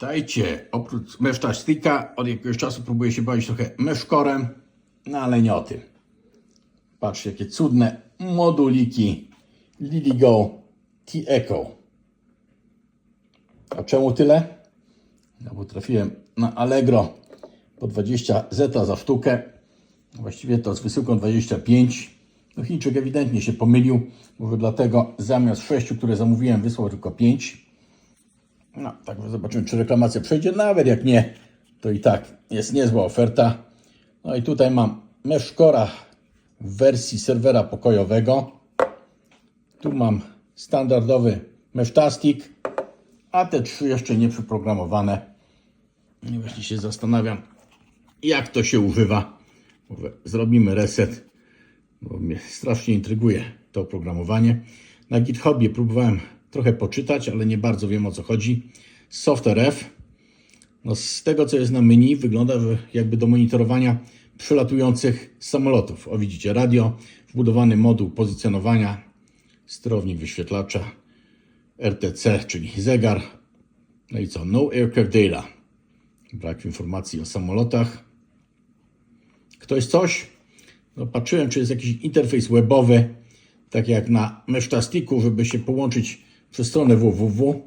Witajcie. Oprócz mesztastika od jakiegoś czasu próbuję się bawić trochę meszkorem, no ale nie o tym. Patrzcie, jakie cudne moduliki LilyGo T-Echo. A czemu tyle? No bo trafiłem na Allegro po 20 zeta za sztukę. Właściwie to z wysyłką 25. No Chińczyk ewidentnie się pomylił, może dlatego zamiast 6, które zamówiłem, wysłał tylko 5. No, tak zobaczymy, czy reklamacja przejdzie. Nawet jak nie, to i tak jest niezła oferta. No i tutaj mam Meshcora w wersji serwera pokojowego. Tu mam standardowy Meshtastic, a te trzy jeszcze nie przyprogramowane. I właśnie się zastanawiam, jak to się używa. Może zrobimy reset, bo mnie strasznie intryguje to oprogramowanie. Na GitHubie próbowałem trochę poczytać, ale nie bardzo wiem o co chodzi. Software F. No z tego co jest na menu wygląda jakby do monitorowania przylatujących samolotów. O widzicie radio, wbudowany moduł pozycjonowania, sterownik wyświetlacza, RTC, czyli zegar. No i co? No Aircraft Data. Brak informacji o samolotach. Ktoś coś? No, patrzyłem, czy jest jakiś interfejs webowy, tak jak na Meshtastiku, żeby się połączyć przez stronę www.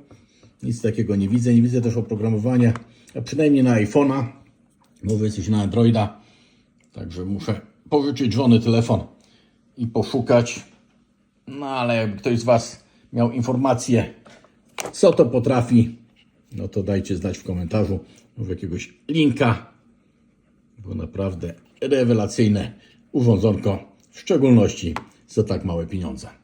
Nic takiego nie widzę. Nie widzę też oprogramowania, a przynajmniej na iPhone'a. Mówię coś na Androida. Także muszę pożyczyć żony telefon i poszukać. No ale jakby ktoś z Was miał informację, co to potrafi, no to dajcie znać w komentarzu lub jakiegoś linka, bo naprawdę rewelacyjne urządzonko, w szczególności za tak małe pieniądze.